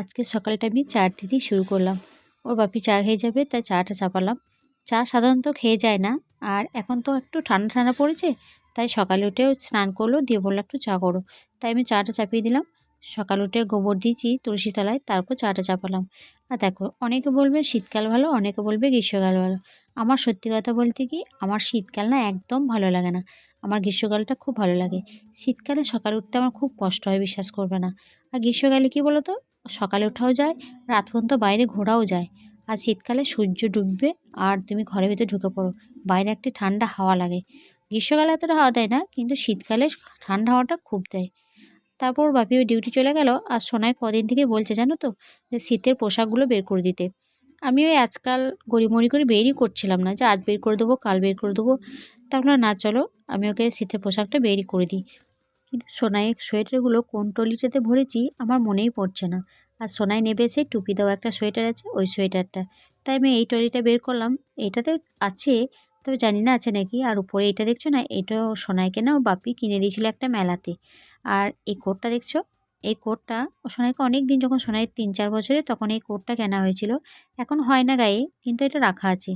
আজকে সকালটা আমি চা দিয়েই শুরু করলাম। ওর বাপি চা খেয়ে যাবে, তাই চাটা চাপালাম। চা সাধারণত খেয়ে যায় না, আর এখন তো একটু ঠান্ডা ঠান্ডা পড়েছে, তাই সকালে উঠেও স্নান করল, দিয়ে বলল একটু চা করো। তাই আমি চাটা চাপিয়ে দিলাম। সকাল উঠে গোবর দিয়েছি তুলসী তলায় তারপর চাটা চাপালাম। আর দেখো, অনেকে বলবে শীতকাল ভালো, অনেকে বলবে গ্রীষ্মকাল ভালো। আমার সত্যি কথা বলতে কি, আমার শীতকাল না একদম ভালো লাগে না। আমার গ্রীষ্মকালটা খুব ভালো লাগে। শীতকালে সকাল উঠতে আমার খুব কষ্ট হয়, বিশ্বাস করবে না। আর গ্রীষ্মকালে কী বলো তো সকালে ওঠাও যায়, রাত পর্যন্ত বাইরে ঘোরাও যায়। আর শীতকালে সূর্য ডুববে আর তুমি ঘরের ভিতরে ঢুকে পড়ো। বাইরে একটি ঠান্ডা হাওয়া লাগে। গ্রীষ্মকালে এতটা হাওয়া দেয় না, কিন্তু শীতকালে ঠান্ডা হাওয়াটা খুব দেয়। তারপর বাপি ওই ডিউটি চলে গেল আর সোনাই কদিন থেকে বলছে জানো তো যে শীতের পোশাকগুলো বের করে দিতে। আমি ওই আজকাল গড়িমড়ি করে বেরই করছিলাম না যে আজ বের করে দেবো, কাল বের করে দেবো। তারপর না, চলো আমি ওকে শীতের পোশাকটা বেরই করে দিই। কিন্তু সোনাই সোয়েটারগুলো কোন টলিটাতে ভরেছি আমার মনেই পড়ছে না। আর সোনাই নেবে এসে টুপি দেওয়া একটা সোয়েটার আছে, ওই সোয়েটারটা। তাই আমি এই টলিটা বের করলাম। এইটাতে আছে, তবে জানি না আছে নাকি। আর উপরে এটা দেখছ না? এটাও সোনাইকে না ওর বাপি কিনে দিয়েছিল একটা মেলাতে। আর এই কোটটা দেখছ? এই কোটটা ও সোনাইকে অনেক দিন যখন সোনাই তিন চার বছরে তখন এই কোটটা কেনা হয়েছিল। এখন হয় না গায়ে, কিন্তু এটা রাখা আছে।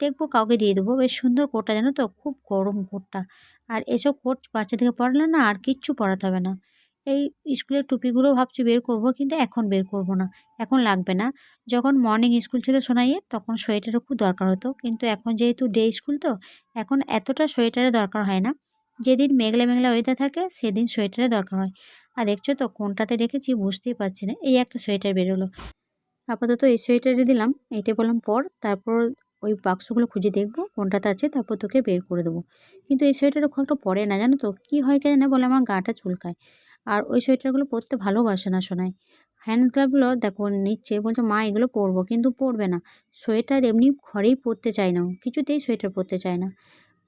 দেখব, কাউকে দিয়ে দেবো। বেশ সুন্দর কোটটা, জানো তো? খুব গরম কোটটা। আর এসব কোট বাচ্চাদেরকে পড়ালে না আর কিচ্ছু পড়াতে হবে না। এই স্কুলের টুপিগুলো ভাবছি বের করব, কিন্তু এখন বের করব না। এখন লাগবে না। যখন মর্নিং স্কুল ছিল সোনাইয়ে তখন সোয়েটারও খুব দরকার হতো। কিন্তু এখন যেহেতু ডে স্কুল তো, এখন এতটা সোয়েটারের দরকার হয় না। যেদিন মেঘলা মেঘলা ওয়েদার থাকে, সেদিন সোয়েটারের দরকার হয়। আর দেখছ তো, কোনটাতে রেখেছি বুঝতেই পারছি না। এই একটা সোয়েটার বেরোলো। আপাতত এই সোয়েটারে দিলাম, এইটা বললাম পর। তারপর ওই বাক্সগুলো খুঁজে দেখব, কোনটাতে আছে, তারপর তোকে বের করে দেবো। কিন্তু এই সোয়েটারটা খুব একটা পরে না, জানো তো? কী হয় কেন না বলে আমার গাটা চুলকায়। আর ওই সোয়েটারগুলো পরতে ভালোবাসে না শোনায় হ্যান্ড গ্লাভগুলো দেখো নিচ্ছে বলছে, মা, এগুলো পরবো। কিন্তু পরবে না। সোয়েটার এমনি ঘরেই পরতে চায় না কিছুতেই সোয়েটার পরতে চায় না।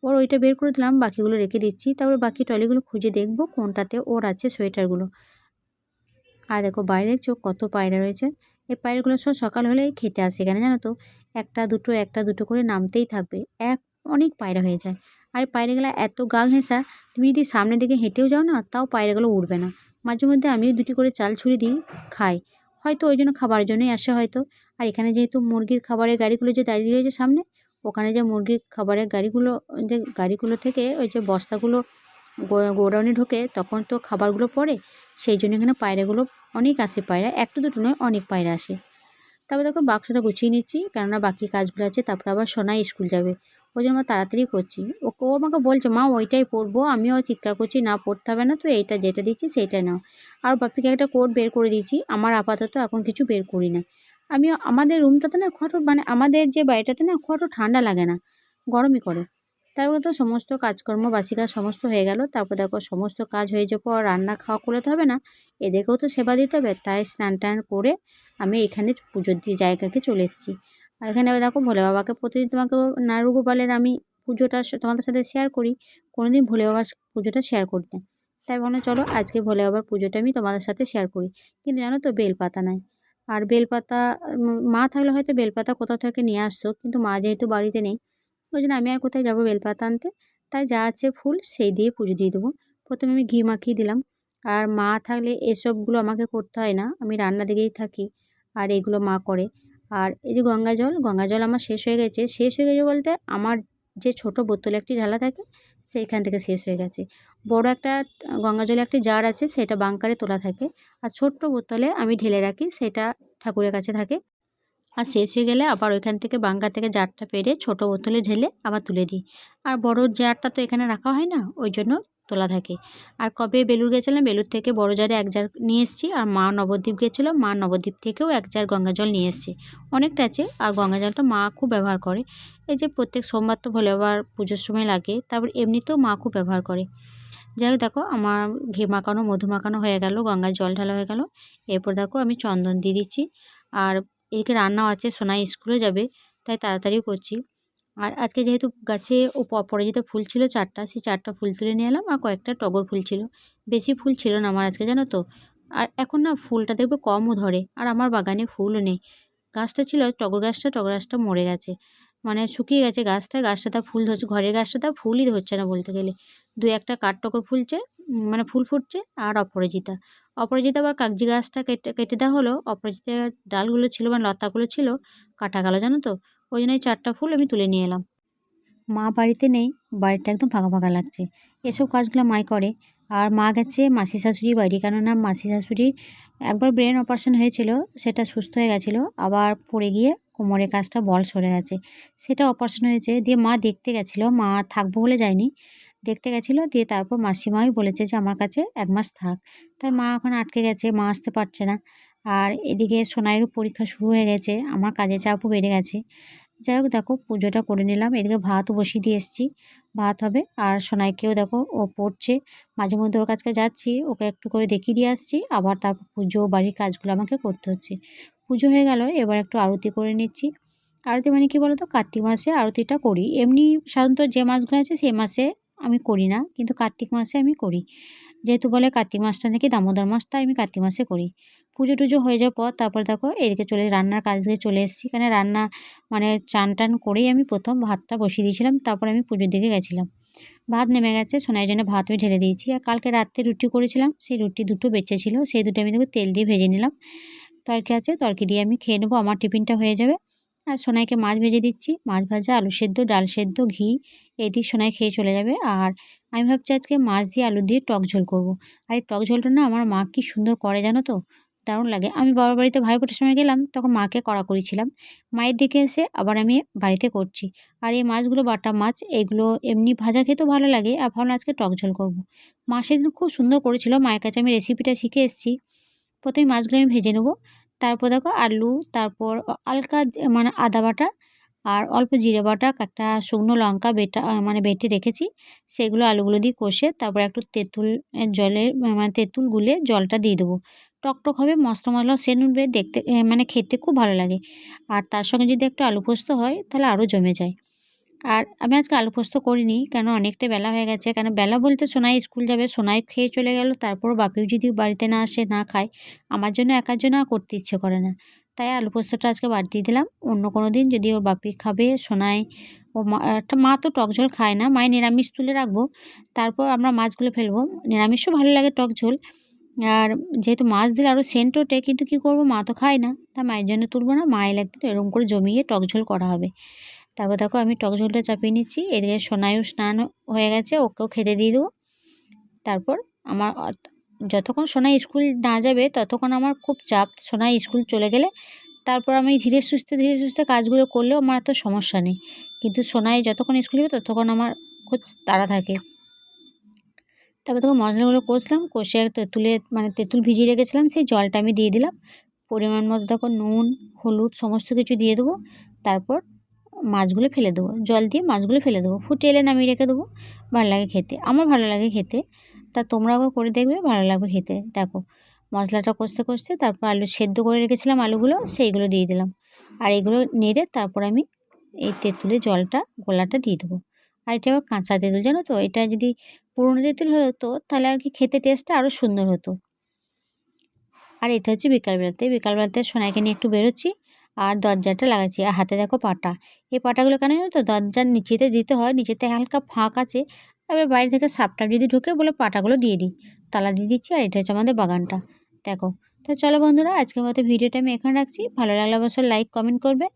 ওর ওইটা বের করে দিলাম, বাকিগুলো রেখে দিচ্ছি। তারপর বাকি টলিগুলো খুঁজে দেখব, কোনটাতে ওর আছে সোয়েটারগুলো। আর দেখো বাইরে চোখ কত পায়রা রয়েছে। এই পায়রাগুলো সব সকাল হলেই খেতে আসে এখানে, জানো তো? একটা দুটো একটা দুটো করে নামতেই থাকবে। এক, অনেক পায়রা হয়ে যায়। আর পায়রাগুলো এত গা ঘেঁষা, তুমি যদি সামনের দিকে হেঁটেও যাও না, তাও পায়রাগুলো উঠবে না। মাঝে মধ্যে আমিও দুটি করে চাল ছুঁড়ে দিই, খাই। হয়তো ওই জন্য খাবারের জন্যই আসে হয়তো। আর এখানে যেহেতু মুরগির খাবারের গাড়িগুলো যে দাঁড়িয়ে রয়েছে সামনে, ওখানে যে মুরগির খাবারের গাড়িগুলো, যে গাড়িগুলো থেকে ওই যে বস্তাগুলো গোডাউনে ঢোকে তখন তো খাবারগুলো পড়ে, সেই জন্য এখানে পায়রাগুলো অনেক আসে পায়রা। একটু দুটো নয়, অনেক পায়রা আসে। তারপর দেখো, বাক্সটা গুছিয়ে নিচ্ছি, কেননা বাকি কাজগুলো আছে, তারপর আবার সোনাই স্কুল যাবে। ওই জন্য আমরা তাড়াতাড়ি করছি। ওকে ও আমাকে বলছে, মা, ওইটাই পরবো, আমিও চিৎকার করছি, না, পড়তে হবে না তো, এইটা যেটা দিচ্ছি সেইটাই নাও। আর বাপিকে একটা কোট বের করে দিয়েছি, আমার আপাতত এখন কিছু বের করি না। আমি আমাদের রুমটাতে না খুব মানে আমাদের যে বাড়িটাতে না খুব ঠান্ডা লাগে না, গরমই করে। তারপর তো সমস্ত কাজকর্ম বাসি কাজ সমস্ত হয়ে গেল। তারপর দেখো, সমস্ত কাজ হয়ে যাওয়ার পর রান্না খাওয়া করলে তো হবে না। এদেরকেও তো সেবা দিতে হবে। তাই স্নান টান করে আমি এখানে পুজোর জায়গাকে চলে এসেছি। আর এখানে দেখো, ভোলে বাবাকে প্রতিদিন তোমাকে নাড়ু গোপালের আমি পুজোটা তোমাদের সাথে শেয়ার করি। কোনো দিন ভোলে বাবার পুজোটা শেয়ার করতে তাই মনে চলো আজকে ভোলে বাবার পুজোটা আমি তোমাদের সাথে শেয়ার করি। কিন্তু জানো তো, বেলপাতা নাই। আর বেলপাতা মা থাকলে হয়তো বেলপাতা কোথাও থেকে নিয়ে আসতো। কিন্তু মা যেহেতু বাড়িতে নেই ওই জন্য আমি আর কোথায় যাব বেলপাতা আনতে? তাই যা আছে ফুল সেই দিয়ে পুজো দিয়ে দেবো। প্রথমে আমি ঘি মাখিয়ে দিলাম। আর মা থাকলে এসবগুলো আমাকে করতে হয় না। আমি রান্না দিকেই থাকি আর এগুলো মা করে। আর এই যে গঙ্গা জল গঙ্গা জল আমার শেষ হয়ে গেছে। শেষ হয়ে গেছে বলতে আমার যে ছোট বোতলে একটি ঢালা থাকে, সেইখান থেকে শেষ হয়ে গেছে। বড় একটা গঙ্গা জলে একটি জার আছে, সেটা বাংকারে তোলা থাকে। আর ছোট্ট বোতলে আমি ঢেলে রাখি, সেটা ঠাকুরের কাছে থাকে। আর শেষ হয়ে গেলে আবার ওইখান থেকে বাঙ্গা থেকে জারটা পেরে ছোট বোতলে ঢেলে আবার তুলে দিই। আর বড় জারটা তো এখানে রাখা হয় না, ওই জন্য তোলা থাকে। আর কবে বেলুর গেছিলাম বেলুর থেকে বড় জারে এক জার নিয়ে এসেছি আর মা নবদ্বীপ গেছিল, মা নবদ্বীপ থেকেও এক জার গঙ্গা জল নিয়ে এসছে। অনেকটা আছে আর গঙ্গা জলটা মা খুব ব্যবহার করে। এই যে প্রত্যেক সোমবার তো ভোলে আবার পুজোর সময় লাগে, তারপর এমনিতেও মা খুব ব্যবহার করে। যাই হোক দেখো, আমার ঘি মাখানো, মধু মাখানো হয়ে গেল, গঙ্গার জল ঢালা হয়ে গেল। এরপর দেখো আমি চন্দন দিয়ে দিচ্ছি। আর এদিকে রান্নাও আছে সোনাই স্কুলে যাবে, তাই তাড়াতাড়ি করছি। আর আজকে যেহেতু গাছে ও পরাজিত ফুল ছিল চারটা, সেই চারটা ফুল তুলে নিয়ে এলাম আর কয়েকটা টগর ফুল ছিল। বেশি ফুল ছিল না আমার আজকে, জানো তো? আর এখন না ফুলটা দেখবে কমও ধরে, আর আমার বাগানে ফুলও নেই। গাছটা ছিল, টগর গাছটা টগর গাছটা মরে গেছে। মানে শুকিয়ে গেছে গাছটা গাছটা তা ফুল ধরছে, ঘরের গাছটা তা ফুলই ধরছে না বলতে গেলে। দু একটা কাঠ টগর ফুলছে মানে ফুল ফুটছে আর অপরাজিতা। অপরাজিতা আবার কাগজি গাছটা কেটে কেটে দেওয়া হলো। অপরাজিতার ডালগুলো ছিল মানে লতাগুলো ছিল, কাটা গেল, জানো তো? ওই জন্য চারটা ফুল আমি তুলে নিয়ে এলাম। মা বাড়িতে নেই, বাড়িটা একদম ফাঁকা ফাঁকা লাগছে। এসব কাজগুলো মাই করে। আর মা গেছে মাসি শাশুড়ি বাড়ি, কেননা মাসি শাশুড়ির একবার ব্রেন অপারেশন হয়েছিল, সেটা সুস্থ হয়ে গেছিল, আবার পড়ে গিয়ে কোমরের কাজটা বল সরে গেছে। সেটা অপারেশন হয়েছে, দিয়ে মা দেখতে গেছিল, মা থাকব বলে যায়নি। দেখতে গেছিল, দিয়ে তারপর মাসিমাই বলেছে যে, আমার কাছে এক মাস থাক। তাই মা এখন আটকে গেছে, মা আসতে পারছে না। আর এদিকে সোনাইয়েরও পরীক্ষা শুরু হয়ে গেছে, আমার কাজের চাপও বেড়ে গেছে। যাই হোক, দেখো, পুজোটা করে নিলাম। এদিকে ভাতও বসিয়ে দিয়ে এসেছি। ভাত হবে, আর সোনাইকেও দেখো, ও পড়ছে। মাঝে মধ্যে ওর কাছকে যাচ্ছি, ওকে একটু করে দেখিয়ে দিয়ে আসছি। আবার তারপর পুজো, বাড়ির কাজগুলো আমাকে করতে হচ্ছে। পুজো হয়ে গেল, এবার একটু আরতি করে নিচ্ছি। আরতি মানে কি বলতো? কার্তিক মাসে আরতিটা করি। এমনি সাধারণত যে মাসগুলো আছে, সেই মাসে আমি করি না, কিন্তু কার্তিক মাসে আমি করি। যেহেতু বলে কার্তিক মাসটা নাকি দামোদর মাস, তাই আমি কার্তিক মাসে করি। পুজো টুজো হয়ে যাওয়ার পর তারপর দেখো এদিকে চলে, রান্নার কাজ দিয়ে চলে এসেছি। এখানে রান্না মানে চান টান করেই আমি প্রথম ভাতটা বসিয়ে দিয়েছিলাম, তারপর আমি পুজোর দিকে গেছিলাম। ভাত নেমে গেছে, সোনার জন্য ভাত আমি ঢেলে দিয়েছি। আর কালকে রাত্রে রুটি করেছিলাম, সেই রুটি দুটো বেঁচে ছিল, সেই দুটো আমি দেখো তেল দিয়ে ভেজে নিলাম। তরকি আছে, তরকি দিয়ে আমি খেয়ে নেব, আমার টিফিনটা হয়ে যাবে। আর সোনাইকে মাছ ভেজে দিচ্ছি। মাছ ভাজা, আলু সেদ্ধ, ডাল সেদ্ধ, ঘি, এই দিয়ে সোনাই খেয়ে চলে যাবে। আর আমি ভাবছি আজকে মাছ দিয়ে আলু দিয়ে টক ঝোল করব। আর এই টক ঝোলটা না আমার মা কি সুন্দর করে জানো তো? দারুণ লাগে। আমি বাবার বাড়িতে ভাই ফোটার সময় গেলাম, তখন মাকে কড়া করেছিলাম। মায়ের দিকে এসে আবার আমি বাড়িতে করছি। আর এই মাছগুলো, বাটা মাছ, এগুলো এমনি ভাজা খেতেও ভালো লাগে। আর ভাবলাম আজকে টক ঝোল করব। মা সেদিন খুব সুন্দর করেছিল। মায়ের কাছে আমি রেসিপিটা শিখে এসেছি। প্রথমে মাছগুলো আমি ভেজে নেব। তারপর দেখো আলু, তারপর হালকা মানে আদা বাটা আর অল্প জিরে বাটা, একটা শুকনো লঙ্কা বেটা মানে বেটে রেখেছি। সেগুলো আলুগুলো দিয়ে কষে তারপর একটু তেঁতুল জলে মানে তেঁতুল গুলে জলটা দিয়ে দেবো। টকটক হবে মশলা মশলা সেন দেখতে মানে খেতে খুব ভালো লাগে। আর তার সঙ্গে যদি একটু আলু পোস্ত হয়, তাহলে আরও জমে যায়। আর আমি আজকে আলু পোস্ত করিনি, কেন অনেকটা বেলা হয়ে গেছে। কেন বেলা বলতে সোনাই স্কুল যাবে, সোনাই খেয়ে চলে গেল তারপর বাপিও যদি বাড়িতে না আসে, না খায়, আমার জন্য একার জন্য আর করতে ইচ্ছে করে না। তাই আলু পোস্তটা আজকে বাদ দিয়ে দিলাম, অন্য কোনো দিন যদি ওর বাপি খাবে, সোনাই, ও মা, একটা মা তো টক ঝোল খায় না, মায়ের নিরামিষ তুলে রাখব, তারপর আমরা মাছগুলো ফেলব, নিরামিষও ভালো লাগে টক ঝোল। আর যেহেতু মাছ দিলে আরও সেন্ট ওঠে, কিন্তু কী করব, মা তো খায় না, তা মায়ের জন্য তুলবো না মায়ের একদিন এরকম করে জমিয়ে টক ঝোল করা হবে। তারপর দেখো আমি টক ঝোলটা চাপিয়ে নিচ্ছি, এদিকে সোনাইও স্নান হয়ে গেছে, ওকেও খেতে দিয়ে দেবো। তারপর আমার যতক্ষণ সোনাই স্কুল না যাবে, ততক্ষণ আমার খুব চাপ, সোনাই স্কুল চলে গেলে তারপর আমি ধীরে সুস্থে ধীরে সুস্থে কাজগুলো করলেও আমার এত সমস্যা নেই। কিন্তু সোনাই যতক্ষণ স্কুল যাবে, ততক্ষণ আমার খুব তাড়া থাকে। তারপর তখন মশলাগুলো কষলাম, কষে তেঁতুলে মানে তেঁতুল ভিজিয়ে রেখেছিলাম, সেই জলটা আমি দিয়ে দিলাম। পরিমাণ মতো তখন নুন, হলুদ, সমস্ত কিছু দিয়ে দেবো। তারপর মাছগুলো ফেলে দেবো। জল দিয়ে মাছগুলো ফেলে দেবো। ফুটে এলে নামিয়ে রেখে দেবো। ভালো লাগে খেতে। আমার ভালো লাগে খেতে। তা তোমরাও করে দেখবে ভালো লাগবে খেতে। দেখো, মশলাটা কষতে কষতে তারপর আলু সেদ্ধ করে রেখেছিলাম আলুগুলো, সেইগুলো দিয়ে দিলাম। আর এগুলো নেড়ে তারপর আমি এই তেঁতুলের জলটা, গোলাটা দিয়ে দেবো। আর এটা আবার কাঁচা তেঁতুল, জানো তো? এটা যদি পুরনো তেঁতুল হতো, তাহলে আর কি খেতে টেস্টটা আরও সুন্দর হতো। আর এটা হচ্ছে বিকালবেলাতে। বিকালবেলাতে সোনাইকে নিয়ে একটু বেরোচ্ছি। আর দরজাটা লাগাচ্ছি। আর হাতে দেখো পাটা। এই পাটাগুলো কেন তো? দরজার নিচেতে দিতে হয়। নিচেতে হালকা ফাঁক আছে। এবার বাইরে থেকে সাপটাপ যদি ঢুকে বলে পাটাগুলো দিয়ে দিই। তালা দিয়ে দিচ্ছি আর এটা হচ্ছে আমাদের বাগানটা। দেখো। তো চলো বন্ধুরা, আজকের মতো ভিডিওটা আমি এখানে রাখছি। ভালো লাগলে অবশ্যই লাইক কমেন্ট করবে।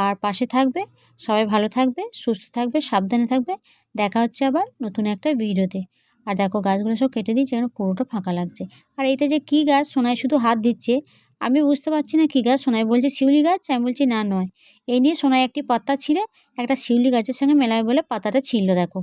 আর পাশে থাকবে, সবাই ভালো থাকবে, সুস্থ থাকবে, সাবধানে থাকবে। দেখা হচ্ছে আবার নতুন একটা ভিডিওতে। আর দেখো গাছগুলো সব কেটে দিচ্ছে যেন পুরোটা ফাঁকা লাগছে। আর এটা যে কী গাছ? সোনায় শুধু হাত দিচ্ছে। আমি বুঝতে পারছি না কী গাছ? সোনাই বলছে শিউলি গাছ? আমি বলছি না, নয়। এই নিয়ে সোনাই একটি পাতা ছিঁড়ে একটা শিউলি গাছের সঙ্গে মেলায় বলে পাতাটা ছিঁড়লো, দেখো।